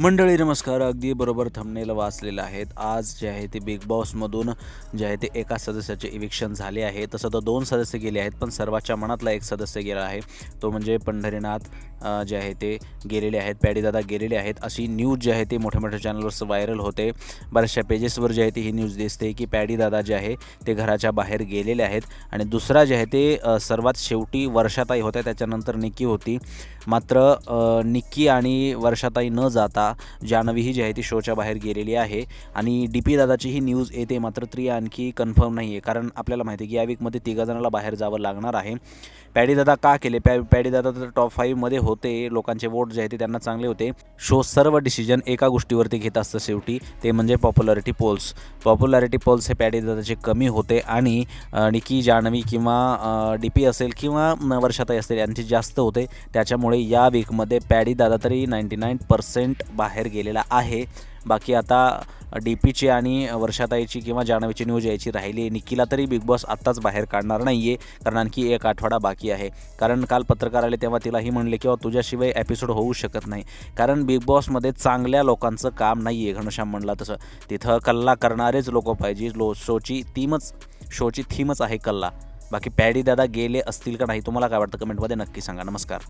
मंडळी नमस्कार. अगदी बरोबर थंबनेल वाचलेलं आहेत. आज जे आहे ते बिग बॉसमधून जे आहे ते एका सदस्याचे इव्हिक्शन झाले आहे. तसं तर दोन सदस्य गेले आहेत पण सर्वाच्या मनातला एक सदस्य गेला आहे. तो म्हणजे पंढरीनाथ जे आहे ते गेलेले आहेत पॅडीदादा गेलेले आहेत. अशी न्यूज जी आहे ते मोठ्या मोठ्या चॅनलवर व्हायरल होते. बऱ्याचशा पेजेसवर जे आहे ते ही न्यूज दिसते की पॅडीदादा जे आहे ते घराच्या बाहेर गेलेले आहेत. आणि दुसरा जे आहे ते सर्वात शेवटी वर्षाताई होत्या त्याच्यानंतर निकी होती. मात्र निक्की आणि वर्षाताई न जाता जान्हवी ही जी आहे ती शोच्या बाहेर गेलेली आहे आणि डी पी दादाची ही न्यूज येते मात्र ती आणखी कन्फर्म नाही आहे कारण आपल्याला माहिती आहे की या वीकमध्ये तिघाजणाला बाहेर जावं लागणार आहे. पॅडीदादा का केले? पॅ पॅडीदादा तर टॉप फाईव्हमध्ये होते. लोकांचे वोट जे आहे ते त्यांना चांगले होते. शो सर्व डिसिजन एका गोष्टीवरती घेत असतं शेवटी. ते म्हणजे पॉप्युलॅरिटी पोल्स पॉप्युलॅरिटी पोल्स हे पॅडीदादाचे कमी होते आणि निकी जान्हवी किंवा डी पी असेल किंवा वर्षाताई असेल यांची जास्त होते. त्याच्यामुळे या वीकमध्ये पॅडी दादा तरी नाईंटी नाईन पर्सेंट बाहेर गेलेला आहे. बाकी आता डी पीची आणि वर्षाताईची किंवा जान्हवीची न्यूज यायची राहिली आहे निकीला तरी बिग बॉस आत्ताच बाहेर काढणार नाही आहे कारण आणखी एक आठवडा बाकी आहे. कारण काल पत्रकार आले तेव्हा तिलाही म्हणले किंवा तुझ्याशिवाय एपिसोड होऊ शकत नाही. कारण बिग बॉसमध्ये चांगल्या लोकांचं काम नाही आहे घनश्याम म्हणला तसं. तिथं कल्ला करणारेच लोक पाहिजे. लो शोची थीमच शोची थीमच आहे कल्ला. बाकी पॅडी दादा गेले असतील का नाही तुम्हाला काय वाटतं? कमेंटमध्ये नक्की सांगा. नमस्कार.